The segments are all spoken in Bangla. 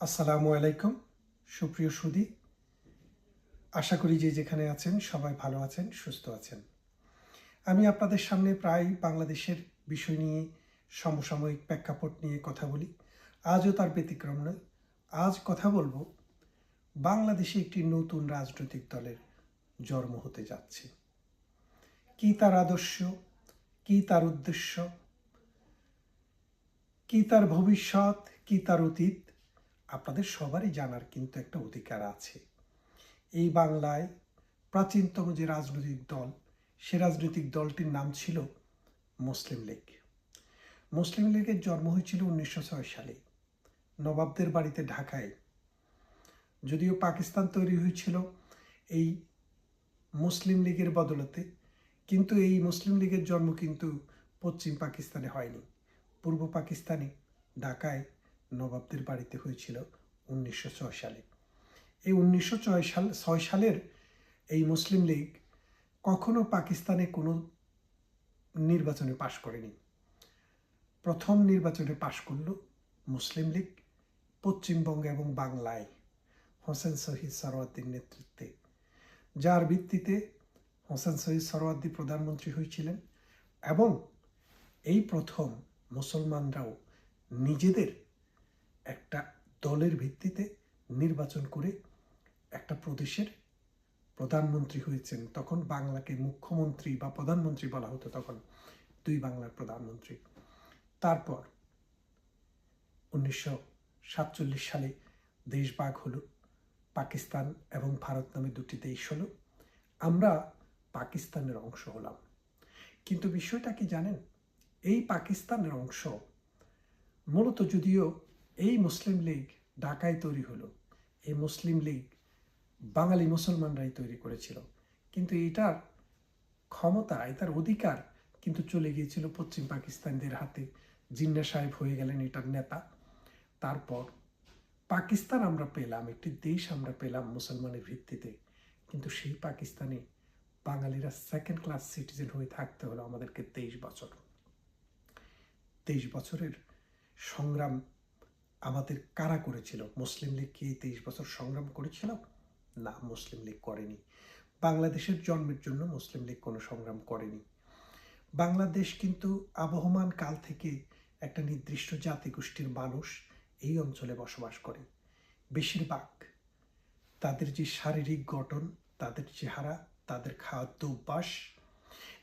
আসসালামু আলাইকুম, সুপ্রিয় সুদী। আশা করি যে যেখানে আছেন সবাই ভালো আছেন, সুস্থ আছেন। আমি আপনাদের সামনে প্রায় বাংলাদেশের বিষয় নিয়ে সমসাময়িক প্রেক্ষাপট নিয়ে কথা বলি। আজও তার ব্যতিক্রম নয়। আজ কথা বলব, বাংলাদেশে একটি নতুন রাজনৈতিক দলের জন্ম হতে যাচ্ছে। কি তার আদর্শ, কি তার উদ্দেশ্য, কি তার ভবিষ্যৎ, কি তার অতীত আপনাদের সবারই জানার কিন্তু একটা অধিকার আছে। এই বাংলায় প্রাচীনতম যে রাজনৈতিক দল, সে রাজনৈতিক দলটির নাম ছিল মুসলিম লীগ। মুসলিম লীগের জন্ম হয়েছিল উনিশশো ছয় সালে নবাবদের বাড়িতে ঢাকায়। যদিও পাকিস্তান তৈরি হয়েছিল এই মুসলিম লীগের বদলতে, কিন্তু এই মুসলিম লীগের জন্ম কিন্তু পশ্চিম পাকিস্তানে হয়নি। পূর্ব পাকিস্তানে ঢাকায় নবাবদের বাড়িতে হয়েছিল উনিশশো ছয় সালে। এই উনিশশো ছয় সাল, ছয় সালের এই মুসলিম লীগ কখনো পাকিস্তানে কোনো নির্বাচনে পাশ করেনি। প্রথম নির্বাচনে পাশ করল মুসলিম লীগ পশ্চিমবঙ্গ এবং বাংলায় হোসেন শহীদ সরওয়ার্দির নেতৃত্বে। যার ভিত্তিতে হোসেন শহীদ সরওয়ার্দি প্রধানমন্ত্রী হয়েছিলেন এবং এই প্রথম মুসলমানরাও নিজেদের একটা দলের ভিত্তিতে নির্বাচন করে একটা প্রদেশের প্রধানমন্ত্রী হয়েছেন। তখন বাংলাকে মুখ্যমন্ত্রী বা প্রধানমন্ত্রী বলা হতো তখন, দুই বাংলার প্রধানমন্ত্রী। তারপর উনিশশো সাতচল্লিশ সালে দেশ ভাগ হলো, পাকিস্তান এবং ভারত নামে দুটি দেশ হলো। আমরা পাকিস্তানের অংশ হলাম। কিন্তু বিষয়টা কি জানেন? এই পাকিস্তানের অংশ মূলত যদিও এই মুসলিম লীগ ঢাকায় তৈরি হলো। এই মুসলিম লীগ বাঙালি মুসলমানরাই তৈরি করেছিল। কিন্তু এটার ক্ষমতা, এটার অধিকার কিন্তু চলে গিয়েছিল পশ্চিম পাকিস্তানদের হাতে। জিন্না সাহেব হয়ে গেলেন এটার নেতা। তারপর পাকিস্তান আমরা পেলাম, একটি দেশ আমরা পেলাম মুসলমানের ভিত্তিতে। কিন্তু সেই পাকিস্তানে বাঙালিরা সেকেন্ড ক্লাস সিটিজেন হয়ে থাকতে হলো আমাদেরকে তেইশ বছর। তেইশ বছরের সংগ্রাম আমাদের কারা করেছিল? মুসলিম লীগ কি এই তেইশ বছর সংগ্রাম করেছিল? না, মুসলিম লীগ করেনি। বাংলাদেশের জন্মের জন্য মুসলিম লীগ কোনো সংগ্রাম করেনি। বাংলাদেশ কিন্তু আবহমান কাল থেকে একটা নির্দিষ্ট জাতিগোষ্ঠীর মানুষ এই অঞ্চলে বসবাস করে। বেশিরভাগ তাদের যে শারীরিক গঠন, তাদের চেহারা, তাদের খাদ্য অভ্যাস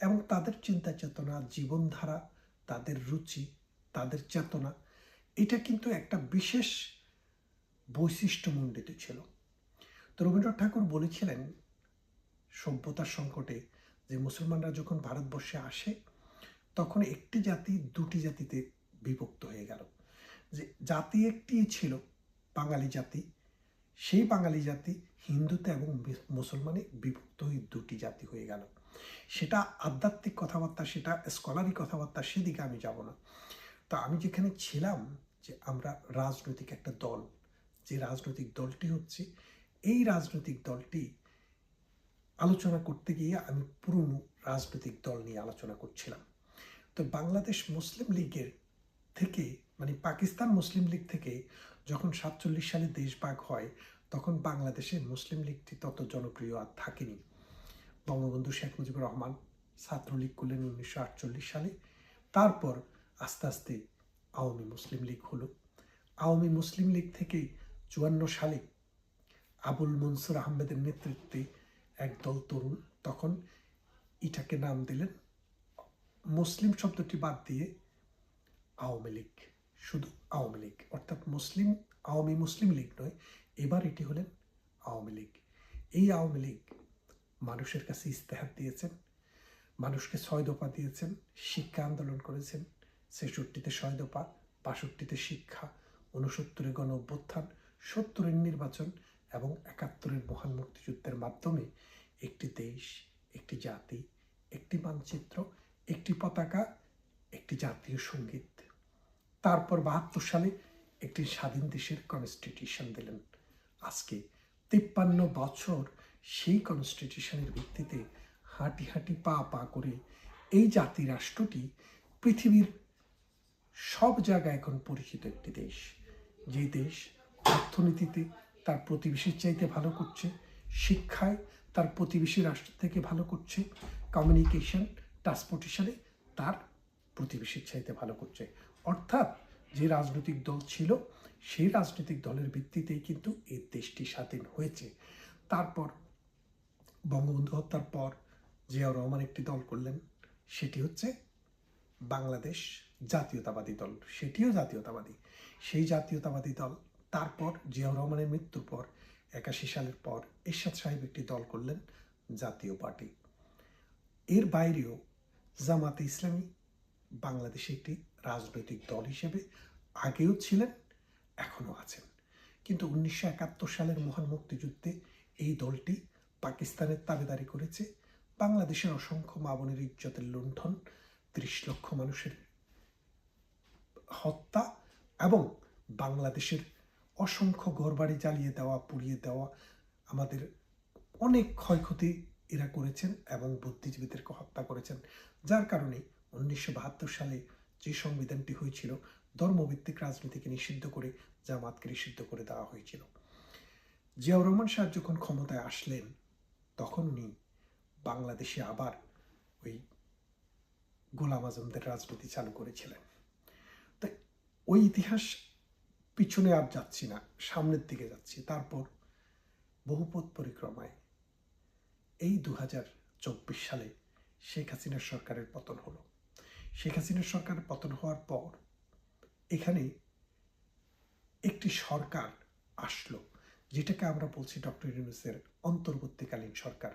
এবং তাদের চিন্তা চেতনা জীবনধারা, তাদের রুচি, তাদের চেতনা এটা কিন্তু একটা বিশেষ বৈশিষ্ট্যমণ্ডিত ছিল। তো রবীন্দ্রনাথ ঠাকুর বলেছিলেন সভ্যতার সংকটে যে মুসলমানরা যখন ভারতবর্ষে আসে, তখন একটি জাতি দুটি জাতিতে বিভক্ত হয়ে গেল। যে জাতি একটি ছিল বাঙালি জাতি, সেই বাঙালি জাতি হিন্দুতে এবং মুসলমানে বিভক্ত হয়ে দুটি জাতি হয়ে গেল। সেটা আধ্যাত্মিক কথাবার্তা, সেটা স্কলারি কথাবার্তা, সেদিকে আমি যাব না। তো আমি যেখানে ছিলাম যে আমরা রাজনৈতিক একটা দল, যে রাজনৈতিক দলটি হচ্ছে, এই রাজনৈতিক দলটি আলোচনা করতে গিয়ে আমি পুরনো রাজনৈতিক দল নিয়ে আলোচনা করছিলাম। তো বাংলাদেশ মুসলিম লীগের থেকে মানে পাকিস্তান মুসলিম লীগ থেকে যখন সাতচল্লিশ সালে দেশভাগ হয়, তখন বাংলাদেশে মুসলিম লীগটি তত জনপ্রিয় আর থাকেনি। বঙ্গবন্ধু শেখ মুজিবুর রহমান ছাত্রলীগ করলেন উনিশশো আটচল্লিশ সালে। তারপর আস্তে আস্তে আওয়ামী মুসলিম লীগ হলো। আওয়ামী মুসলিম লীগ থেকে চুয়ান্ন সালে আবুল মনসুর আহমেদের নেতৃত্বে একদল তরুণ তখন এটাকে নাম দিলেন। মুসলিম শব্দটি বাদ দিয়ে আওয়ামী লীগ, শুধু আওয়ামী লীগ, অর্থাৎ মুসলিম, আওয়ামী মুসলিম লীগ নয়, এবার এটি হলেন আওয়ামী লীগ। এই আওয়ামী লীগ মানুষের কাছে ইস্তেহার দিয়েছেন, মানুষকে ছয় দফা দিয়েছেন, শিক্ষা আন্দোলন করেছেন ছেষট্টিতে ছয় দফা বাষট্টিতে শিক্ষা উনসত্তরে গণ অভ্যুত্থান সত্তরের নির্বাচন এবং একাত্তরের মহান মুক্তিযুদ্ধের মাধ্যমে একটি দেশ, একটি জাতি, একটি মানচিত্র, একটি পতাকা, একটি জাতীয় সংগীত। তারপর বাহাত্তর সালে একটি স্বাধীন দেশের কনস্টিটিউশন দিলেন। আজকে তিপ্পান্ন বছর সেই কনস্টিটিউশনের ভিত্তিতে হাঁটি হাঁটি পা পা করে এই জাতি রাষ্ট্রটি পৃথিবীর সব জায়গায় এখন পরিচিত একটি দেশ। যে দেশ অর্থনীতিতে তার প্রতিবেশীর চাইতে ভালো করছে, শিক্ষায় তার প্রতিবেশী রাষ্ট্র থেকে ভালো করছে কমিউনিকেশন ট্রান্সপোর্টেশনে তার প্রতিবেশীর চাইতে ভালো করছে। অর্থাৎ যে রাজনৈতিক দল ছিল, সেই রাজনৈতিক দলের ভিত্তিতেই কিন্তু এই দেশটি স্বাধীন হয়েছে। তারপর বঙ্গবন্ধু হত্যার পর জিয়াউর রহমান একটি দল করলেন, সেটি হচ্ছে বাংলাদেশ। জাতীয়তাবাদী দল, সেটিও জাতীয়তাবাদী। সেই জাতীয়তাবাদী দল, তারপর জিয়াউর রহমানের মৃত্যুর পর, একাশি সালের পর এরশাদ সাহেব একটি দল করলেন জাতীয় পার্টি। এর বাইরেও জামাতে ইসলামী বাংলাদেশে একটি রাজনৈতিক দল হিসেবে আগেও ছিলেন, এখনও আছেন। কিন্তু উনিশশো একাত্তর সালের মহান মুক্তিযুদ্ধে এই দলটি পাকিস্তানের তাবেদারি করেছে। বাংলাদেশের অসংখ্য মা বোনের ইজ্জতের লুণ্ঠন, ত্রিশ লক্ষ মানুষের হত্যা এবং বাংলাদেশের অসংখ্য ঘরবাড়ি জ্বালিয়ে দেওয়া, পুড়িয়ে দেওয়া আমাদের অনেক ক্ষয়ক্ষতি এরা করেছেন এবং বুদ্ধিজীবীদেরকে হত্যা করেছেন। যার কারণে উনিশশো বাহাত্তর সালে যে সংবিধানটি হয়েছিল, ধর্মভিত্তিক রাজনীতিকে নিষিদ্ধ করে, জামাতকে নিষিদ্ধ করে দেওয়া হয়েছিল। জিয়াউর রহমান সাহেব যখন ক্ষমতায় আসলেন, তখন উনি বাংলাদেশে আবার ওই গোলাম আজমদের রাজনীতি চালু করেছিলেন। ওই ইতিহাস পিছনে আর যাচ্ছি না, সামনের দিকে যাচ্ছি। তারপর বহুপথ পরিক্রমায় এই দু চব্বিশ সালে শেখ হাসিনার সরকারের পতন হলো। শেখ হাসিনার সরকারের পতন হওয়ার পর এখানে একটি সরকার আসলো, যেটাকে আমরা বলছি ডক্টর ইউনুসের অন্তর্বর্তীকালীন সরকার।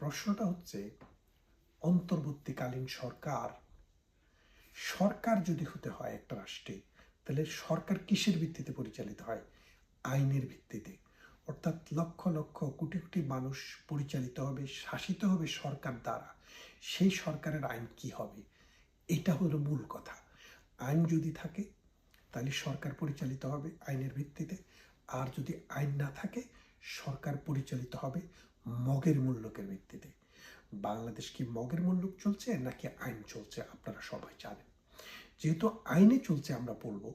প্রশ্নটা হচ্ছে, অন্তর্বর্তীকালীন সরকার সরকার যদি হতে হয় একটা রাষ্ট্রে, তাহলে সরকার কিসের ভিত্তিতে পরিচালিত হয়? আইনের ভিত্তিতে। অর্থাৎ লক্ষ লক্ষ কোটি কোটি মানুষ পরিচালিত হবে, শাসিত হবে সরকার দ্বারা। সেই সরকারের আইন কি হবে? এটা হলো মূল কথা। আইন যদি থাকে, তাহলে সরকার পরিচালিত হবে আইনের ভিত্তিতে। আর যদি আইন না থাকে, সরকার পরিচালিত হবে মগের মূল্যকের ভিত্তিতে। বাংলাদেশ কি মগের মূল্য চলছে, নাকি আইন চলছে, আপনারা সবাই জানেন। যেহেতু আইনে চলছে আমরা বলব,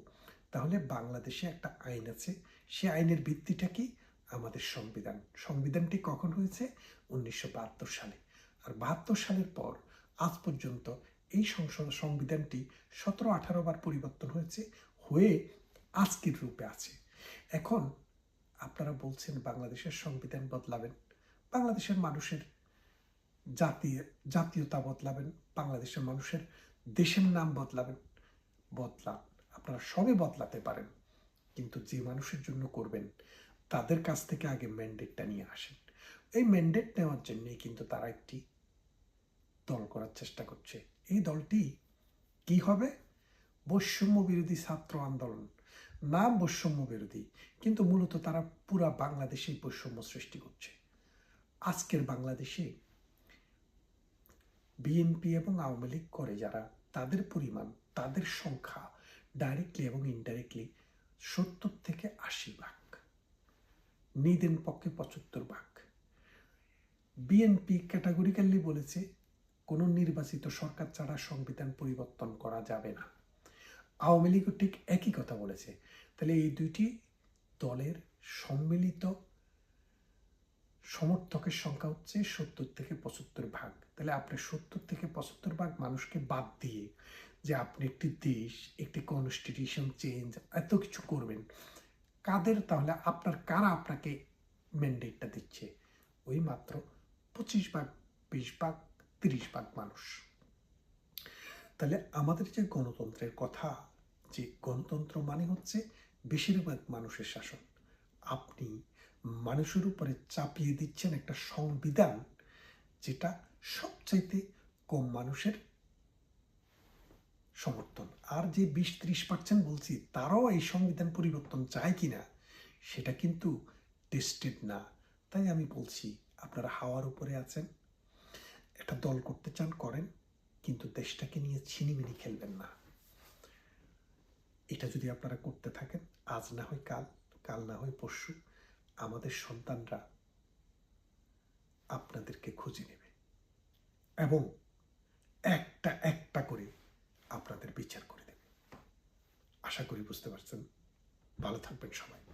তাহলে বাংলাদেশে একটা আইন আছে। সে আইনের ভিত্তিটা কি? আমাদের সংবিধান। সংবিধানটি কখন হয়েছে? উনিশশো বাহাত্তর সালে। আর বাহাত্তর সালের পর আজ পর্যন্ত এই সংসদ সংবিধানটি সতেরো আঠারো বার পরিবর্তন হয়েছে, হয়ে আজকের রূপে আছে। এখন আপনারা বলছেন বাংলাদেশের সংবিধান বদলাবেন। বাংলাদেশের মানুষের জাতি, জাতীয়তা বদলাবেন। বাংলাদেশের মানুষের দেশের নাম বদলাবেন। বদলান আপনারা সবে বদলাতে পারেন। কিন্তু যে মানুষের জন্য করবেন, তাদের কাছ থেকে আগে ম্যান্ডেটটা নিয়ে আসেন। এই ম্যান্ডেট নেওয়ার জন্যই কিন্তু তারা একটি দল করার চেষ্টা করছে। এই দলটি কি হবে? বৈষম্য বিরোধী ছাত্র আন্দোলন। নাম বৈষম্য বিরোধী, কিন্তু মূলত তারা পুরা বাংলাদেশেই বৈষম্য সৃষ্টি করছে। আজকের বাংলাদেশে বিএনপি এবং আওয়ামী লীগ করে যারা, তাদের পরিমাণ তাদের সংখ্যা ডাইরেক্টলি এবং ইনডাইরেক্টলি সত্তর থেকে আশি ভাগ। নিদেন পক্ষে পঁচাত্তর ভাগ। বিএনপি ক্যাটাগরিক্যালি বলেছে, কোনো নির্বাচিত সরকার ছাড়া সংবিধান পরিবর্তন করা যাবে না। আওয়ামী লীগও ঠিক একই কথা বলেছে। তাহলে এই দুইটি দলের সম্মিলিত সমর্থকের সংখ্যা হচ্ছে সত্তর থেকে পঁচাত্তর ভাগ। তাহলে আপনি সত্তর থেকে পঁচাত্তর ভাগ মানুষকে বাদ দিয়ে যে আপনি একটি দেশ, একটি কনস্টিটিউশন চেঞ্জ এত কিছু করবেন। কাদের তাহলে আপনার, কারা আপনাকে ম্যান্ডেটটা দিচ্ছে? ওই মাত্র পঁচিশ ভাগ, বিশ ভাগ, তিরিশ ভাগ মানুষ। তাহলে আমাদের যে গণতন্ত্রের কথা, যে গণতন্ত্র মানে হচ্ছে বেশিরভাগ মানুষের শাসন। আপনি মানুষের উপরে চাপিয়ে দিচ্ছেন একটা সংবিধান, যেটা সবচাইতে কম মানুষের সমর্থন। আর যে বিশ ত্রিশ পার্সেন্ট বলছি, তারাও এই সংবিধান পরিবর্তন চায় কি না সেটা কিন্তু টেস্টেড না। তাই আমি বলছি, আপনারা হাওয়ার উপরে আছেন, একটা দল করতে চান, করেন, কিন্তু দেশটাকে নিয়ে ছিনিমিনি খেলবেন না। এটা যদি আপনারা করতে থাকেন, আজ না হয় কাল কাল না হয় পরশু, আমাদের সন্তানরা আপনাদেরকে খুঁজে নেবে। এবং একটা একটা করে আপনাদের বিচার করে দেবে। আশা করি বুঝতে পারছেন। ভালো থাকবেন সবাই।